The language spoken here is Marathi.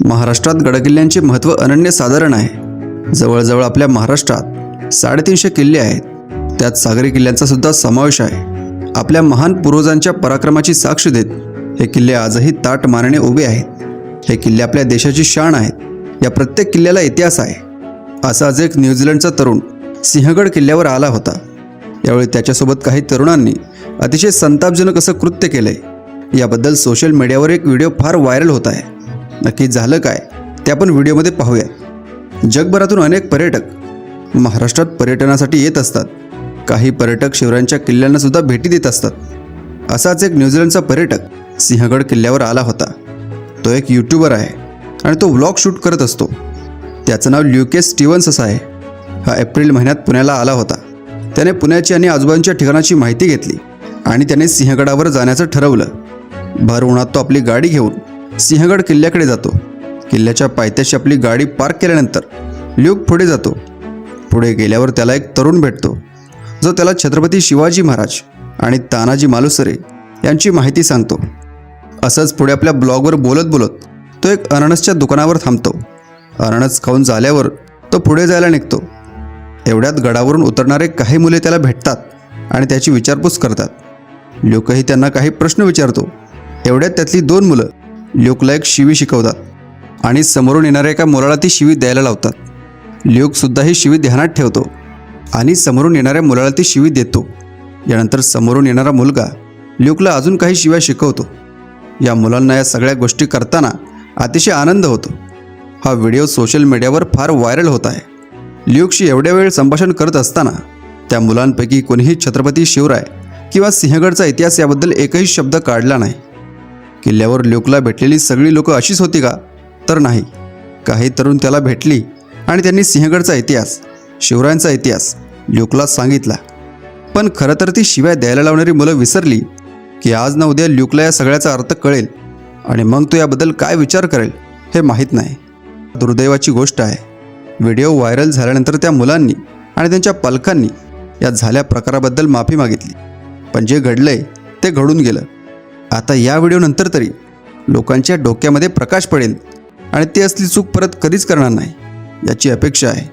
महाराष्ट्रात गडकिल्ल्यांचे महत्त्व अनन्यसाधारण आहे. जवळजवळ आपल्या महाराष्ट्रात साडेतीनशे किल्ले आहेत. त्यात सागरी किल्ल्यांचा सुद्धा समावेश आहे. आपल्या महान पूर्वजांच्या पराक्रमाची साक्ष देत हे किल्ले आजही ताट मारणे उभे आहेत. हे किल्ले आपल्या देशाची शान आहेत. या प्रत्येक किल्ल्याला इतिहास आहे. असाच एक न्यूझीलंडचा तरुण सिंहगड किल्ल्यावर आला होता. यावेळी त्याच्यासोबत काही तरुणांनी अतिशय संतापजनक असं कृत्य केलंय. याबद्दल सोशल मीडियावर एक व्हिडिओ फार व्हायरल होत आहे. नक्की झालं काय ते आपण व्हिडिओमध्ये पाहूया जगभरातून अनेक पर्यटक महाराष्ट्रात पर्यटनासाठी येत असतात. काही पर्यटक शिवरायांच्या किल्ल्यांना सुद्धा भेटी देत असतात. असाच एक न्यूझीलंडचा पर्यटक सिंहगड किल्ल्यावर आला होता. तो एक यूट्यूबर आहे आणि तो व्लॉग शूट करत असतो. त्याचं नाव ल्युकेस स्टीव्हन्स असं आहे. हा एप्रिल महिन्यात पुण्याला आला होता. त्याने पुण्याची आणि आजूबाजूच्या ठिकाणाची माहिती घेतली आणि त्याने सिंहगडावर जाण्याचं ठरवलं. भर उन्हात तो आपली गाडी घेऊन सिंहगड किल्ल्याकडे जातो. किल्ल्याच्या पायथ्याशी आपली गाडी पार्क केल्यानंतर ल्यूक पुढे जातो. पुढे गेल्यावर त्याला एक तरुण भेटतो. जो त्याला छत्रपती शिवाजी महाराज आणि तानाजी मालुसरे यांची माहिती सांगतो. असंच पुढे आपल्या ब्लॉगवर बोलत बोलत तो एक अननसच्या दुकानावर थांबतो. अननस खाऊन झाल्यावर तो पुढे जायला निघतो. एवढ्यात गडावरून उतरणारे काही मुले त्याला भेटतात आणि त्याची विचारपूस करतात. ल्यूकही त्यांना काही प्रश्न विचारतो. एवढ्यात त्यातली दोन मुलं ल्यूकला एक शिवी शिकवतात आणि समोरून येणाऱ्या एका मुलाला ती शिवी द्यायला लावतात. ल्यूकसुद्धा ही शिवी ध्यानात ठेवतो आणि समोरून येणाऱ्या मुलाला ती शिवी देतो. यानंतर समोरून येणारा मुलगा ल्यूकला अजून काही शिव्या शिकवतो. या मुलांना या सगळ्या गोष्टी करताना अतिशय आनंद होतो. हा व्हिडिओ सोशल मीडियावर फार व्हायरल होत आहे. ल्यूकशी एवढ्या वेळ संभाषण करत असताना त्या मुलांपैकी कोणीही छत्रपती शिवराय किंवा सिंहगडचा इतिहास याबद्दल एकही शब्द काढला नाही. किल्ल्यावर ल्यूकला भेटलेली सगळी लोकं अशीच होती का? तर नाही. काही तरुण त्याला भेटली आणि त्यांनी सिंहगडचा इतिहास शिवरायांचा इतिहास ल्यूकला सांगितला. पण खरं तर ती शिवाय द्यायला लावणारी मुलं विसरली की आज ना उद्या ल्यूकला या सगळ्याचा अर्थ कळेल आणि मग तो याबद्दल काय विचार करेल हे माहीत नाही. दुर्दैवाची गोष्ट आहे. व्हिडिओ व्हायरल झाल्यानंतर त्या मुलांनी आणि त्यांच्या पालकांनी या झाल्या प्रकाराबद्दल माफी मागितली. पण जे घडलंय ते घडून गेलं. आता या व्हिडिओनंतर तरी लोकांच्या डोक्यामध्ये प्रकाश पडेल आणि ते असली चूक परत कधीच करणार नाही याची अपेक्षा आहे.